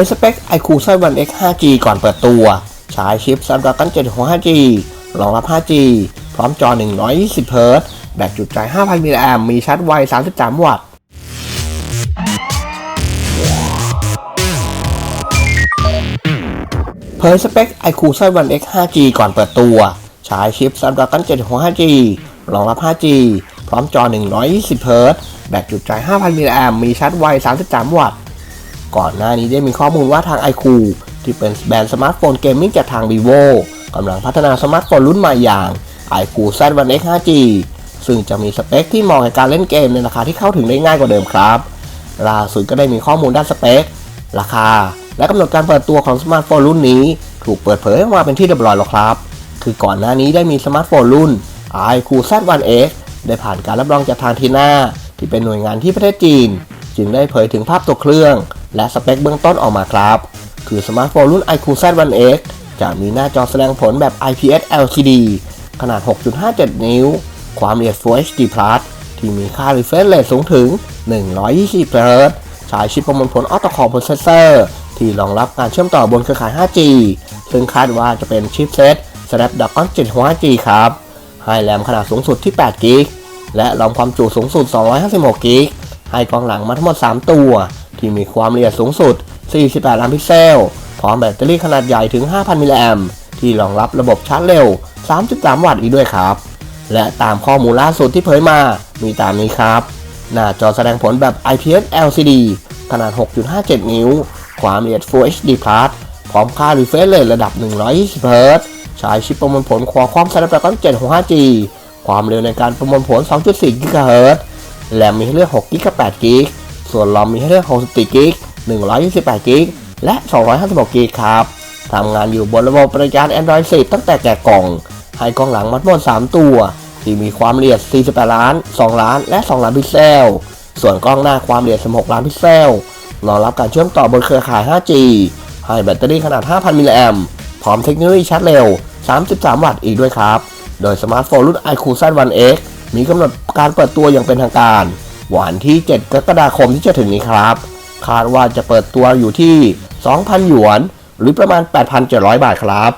ยสเปค iQ 7 X 5G ก่อนเปิดตัว ใช้ชิป Snapdragon 765 5G รองรับ 5G พร้อมจอ 120เฮิรตแบตจุดใจ 5,000มิลลิแอมมีชาร์จไว 33 วัตต์เผยสเปค iQ 7 X 5G ก่อนเปิดตัว ใช้ชิป Snapdragon 765 5G รองรับ 5G พร้อมจอ 120เฮิรตแบตจุดใจ 5,000มิลลิแอมมีชาร์จไว 33 วัตต์ ก่อนหน้านี้ได้มีข้อมูลว่าทาง iQ ที่เป็นแบรนด์สมาร์ทโฟนเกมมิ่งจากทาง vivo กำลังพัฒนาสมาร์ทโฟนรุ่นใหม่อย่าง iQ Z1 X 5G ซึ่งจะมีสเปคที่เหมาะกับการเล่นเกมในราคาที่เข้าถึงได้ง่ายกว่าเดิมครับ ล่าสุดก็ได้มีข้อมูลด้านสเปค ราคา และกำหนดการเปิดตัวของสมาร์ทโฟนรุ่นนี้ ถูกเปิดเผยออกมาเป็นที่เรียบร้อยแล้วครับ คือก่อนหน้านี้ได้มีสมาร์ทโฟนรุ่น iQ Z1 X ได้ผ่านการรับรองจากทางทีน่าที่เป็นหน่วยงานที่ประเทศจีน จึงได้เผยถึงภาพตัวเครื่อง และสเปคเบื้องต้นออกมาครับ คือสมาร์ทโฟนรุ่น iQ Z1 X จะมีหน้าจอแสดงผลแบบ IPS LCD ขนาด 6.57 นิ้ว ความละเอียด Full HD Plus ที่มีค่า refresh rate สูงถึง 120 Hz ใช้ชิปประมวลผล Octa-core Processor ที่รองรับการเชื่อมต่อบนเครือข่าย 5G ซึ่งคาดว่าจะเป็นชิปเซต Snapdragon 765G ครับ ให้แรมขนาดสูงสุดที่8กิก และรองความจุสูงสุด256กิก ให้กล้องหลังมาทั้งหมด 3 ตัว ที่มีความละเอียดสูงสุด 48 ล้านพิกเซล พร้อมแบตเตอรี่ขนาดใหญ่ถึง 5,000 มิลลิแอมป์ที่รองรับระบบชาร์จเร็ว 33 วัตต์อีกด้วยครับ และตามข้อมูลล่าสุดที่เผยมา มีตามนี้ครับ หน้าจอแสดงผลแบบ IPS LCD ขนาด 6.57 นิ้ว ความละเอียด Full HD Plus พร้อมค่า refresh rate ระดับ 120 Hz ใช้ชิปประมวลผล Qualcomm Snapdragon 765G ความเร็วในการประมวลผล 2.4 GHz แรมมีให้เลือก6 g กับ8 g ส่วนรอมมีให้เลือก64 g 128 g และ256 g ครับทำงานอยู่บนระบบประการ Android 10 ตั้งแต่แกะกล่อง ให้กล้องหลังมัดหมด 3 ตัว ที่มีความละเอียด 48 ล้าน 2 ล้าน และ 2 ล้านพิกเซล ส่วนกล้องหน้าความละเอียด 16 ล้านพิกเซลรองรับการเชื่อมต่อบนเครือข่าย 5G ให้แบตเตอรี่ขนาด 5,000 มิลลิแอมป์พร้อมเทคโนโลยีชาร์จเร็ว 33 วัตต์อีกด้วยครับ โดยสมาร์ทโฟนรุ่น iQ Z1 X มีกำหนดการเปิดตัวอย่างเป็นทางการ วันที่ 7 กรกฎาคมที่จะถึงนี้ครับ คาดว่าจะเปิดตัวอยู่ที่ 2,000 หยวน หรือประมาณ 8,700 บาทครับ